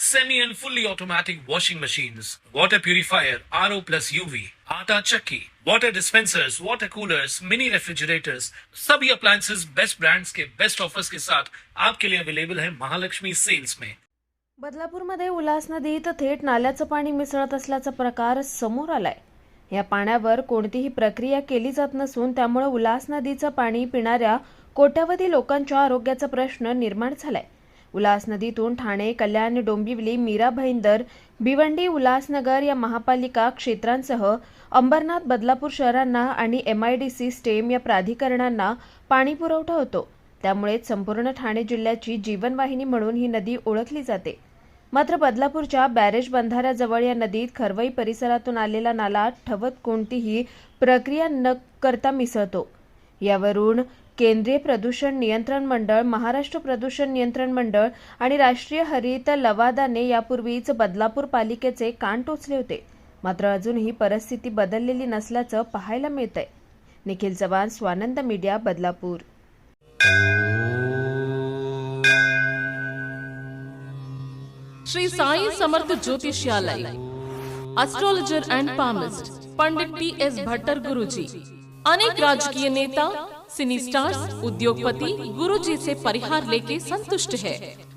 semi and fully automatic washing machines, water purifier, RO plus UV, आटा चक्की, water dispensers, water coolers, mini refrigerators, सभी appliances best brands के best offers के साथ आपके लिए अवेलेबल है महालक्ष्मी सेल्स में। बदलापूरमध्ये उल्हास नदीत थेट नाल्याचं पाणी मिसळत असल्याचा प्रकार समोर आलाय. या पाण्यावर कोणतीही प्रक्रिया केली जात नसून त्यामुळे उल्हास नदीचं पाणी पिणाऱ्या कोट्यावधी लोकांच्या आरोग्याचा प्रश्न निर्माण झालाय. उल्हास नदीतून ठाणे कल्याण डोंबिवली मीरा भाईंदर भिवंडी उल्हासनगर या महापालिका क्षेत्रांसह अंबरनाथ बदलापूर शहरांना आणि एमआयडीसी स्टेम या प्राधिकरणांना पाणी पुरवठा होतो. त्यामुळे संपूर्ण ठाणे जिल्ह्याची जीवनवाहिनी म्हणून ही नदी ओळखली जाते. मात्र बदलापूरच्या बॅरेज बंधाऱ्याजवळ या नदीत खरवई परिसरातून आलेला नाला ठवत कोणतीही प्रक्रिया न करता मिसळतो. यावरून केंद्रीय प्रदूषण नियंत्रण मंडळ महाराष्ट्र प्रदूषण नियंत्रण मंडळ आणि राष्ट्रीय हरित लवादाने यापूर्वीच बदलापूर पालिकेचे कान टोचले होते. मात्र अजूनही परिस्थिती बदललेली नसल्याचं पाहायला मिळतंय. Nikhil Chavan Swanand media Badlapur. Shri Sai Samarth Jyotishalaya astrologer and palmist Pandit T S Bhattar Guruji अनेक राजकीय नेता सिनी स्टार्स उद्योगपति गुरुजी से परिहार लेके संतुष्ट है।